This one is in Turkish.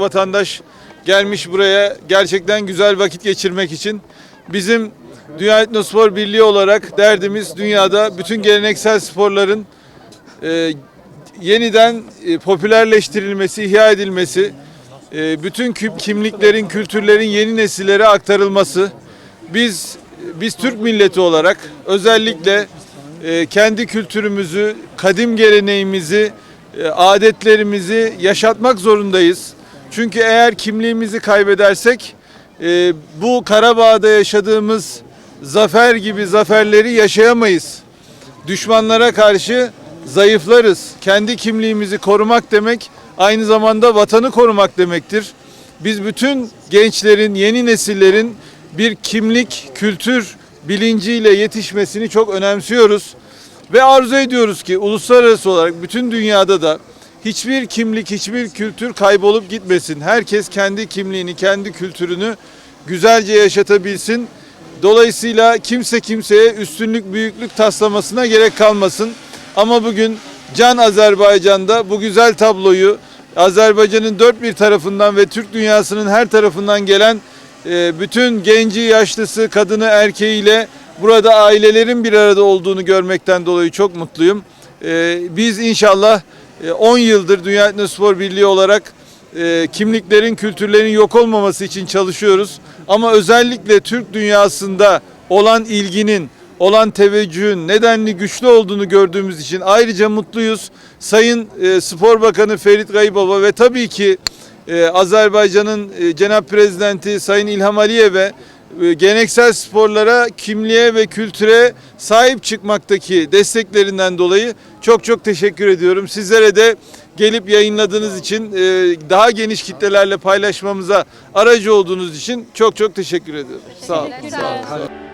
vatandaş gelmiş buraya gerçekten güzel vakit geçirmek için. Bizim Dünya Etnospor Birliği olarak derdimiz dünyada bütün geleneksel sporların e, yeniden e, popülerleştirilmesi, ihya edilmesi, e, bütün kimliklerin, kültürlerin yeni nesillere aktarılması. Biz biz Türk milleti olarak özellikle e, kendi kültürümüzü, kadim geleneğimizi, e, adetlerimizi yaşatmak zorundayız. Çünkü eğer kimliğimizi kaybedersek e, bu Karabağ'da yaşadığımız zafer gibi zaferleri yaşayamayız düşmanlara karşı zayıflarız. Kendi kimliğimizi korumak demek aynı zamanda vatanı korumak demektir. Biz bütün gençlerin, yeni nesillerin bir kimlik, kültür bilinciyle yetişmesini çok önemsiyoruz. Ve arzu ediyoruz ki uluslararası olarak bütün dünyada da hiçbir kimlik, hiçbir kültür kaybolup gitmesin. Herkes kendi kimliğini, kendi kültürünü güzelce yaşatabilsin. Dolayısıyla kimse kimseye üstünlük, büyüklük taslamasına gerek kalmasın. Ama bugün Can Azerbaycan'da bu güzel tabloyu Azerbaycan'ın dört bir tarafından ve Türk dünyasının her tarafından gelen e, bütün genci, yaşlısı, kadını, erkeğiyle burada ailelerin bir arada olduğunu görmekten dolayı çok mutluyum. E, Biz inşallah 10 yıldır Dünya Etnospor Birliği olarak e, kimliklerin, kültürlerin yok olmaması için çalışıyoruz. Ama özellikle Türk dünyasında olan ilginin, olan teveccühün nedenli güçlü olduğunu gördüğümüz için ayrıca mutluyuz. Sayın e, Spor Bakanı Ferit Gaybaba ve tabii ki e, Azerbaycan'ın e, Cenap Prezidenti Sayın İlham Aliyev'e e, geleneksel sporlara, kimliğe ve kültüre sahip çıkmaktaki desteklerinden dolayı çok çok teşekkür ediyorum. Sizlere de gelip yayınladığınız için, e, daha geniş kitlelerle paylaşmamıza aracı olduğunuz için çok çok teşekkür ediyorum. Sağ olun. Sağ olun.